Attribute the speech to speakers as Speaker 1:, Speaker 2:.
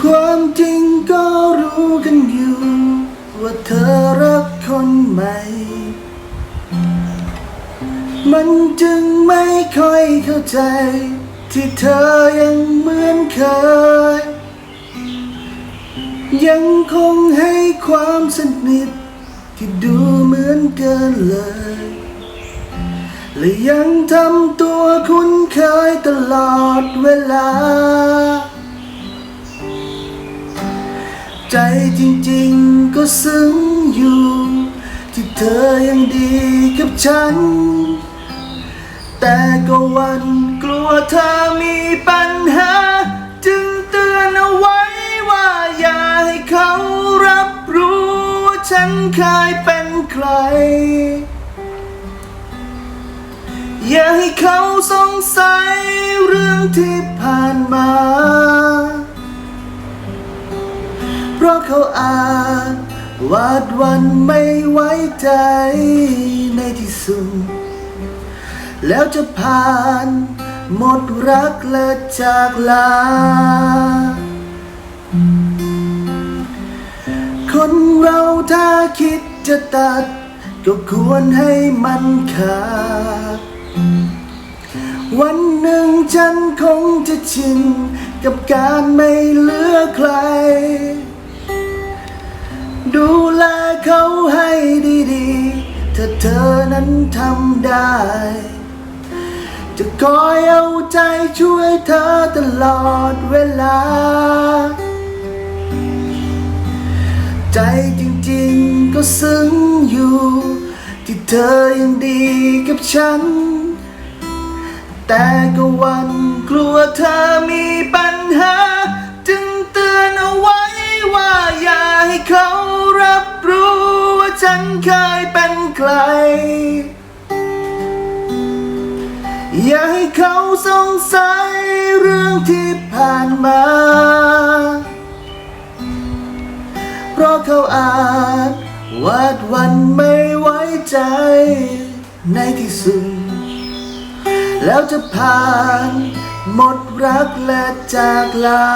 Speaker 1: ความจริงก็รู้กันอยู่ ว่าเธอรักคนใหม่ มันจึงไม่ค่อยเข้าใจ ที่เธอยังเหมือนเคย ยังคงให้ความสนิทที่ดูเหมือนเกินเลยและยังทำตัวคุ้นเคยตลอดเวลา ใจจริงๆก็ซึ้งอยู่ ที่เธอยังดีกับฉัน แต่ก็วันกลัวเธอมีปัญหา จึงเตือนเอาไว้ว่าอย่าให้เขารับรู้ว่าฉันเคยเป็นใคร อย่าให้เขาสงสัยเรื่องที่ผ่านมา เขาอาจวาดวันไม่ไว้ใจในที่สุด แล้วจะผ่านหมดรักและจากลา คนเราถ้าคิดจะตัด ก็ควรให้มันขาด วันหนึ่งฉันคงจะชินกับการไม่เหลือใคร นั้นทำได้ จะคอยเอาใจช่วยเธอตลอดเวลา ใจจริงๆก็ซึ้งอยู่ ที่เธอยังดีกับฉัน แต่ก็วันกลัวเธอมีปัญหา จึงเตือนเอาไว้ว่าอย่าให้เขารับรู้ว่าฉันเคยเป็น ใครอย่าให้เขาสงสัยเรื่องที่ผ่านมา เพราะเขาอาจวาดวันไม่ไว้ใจ ในที่สุด แล้วจะผ่านหมดรักและจากลา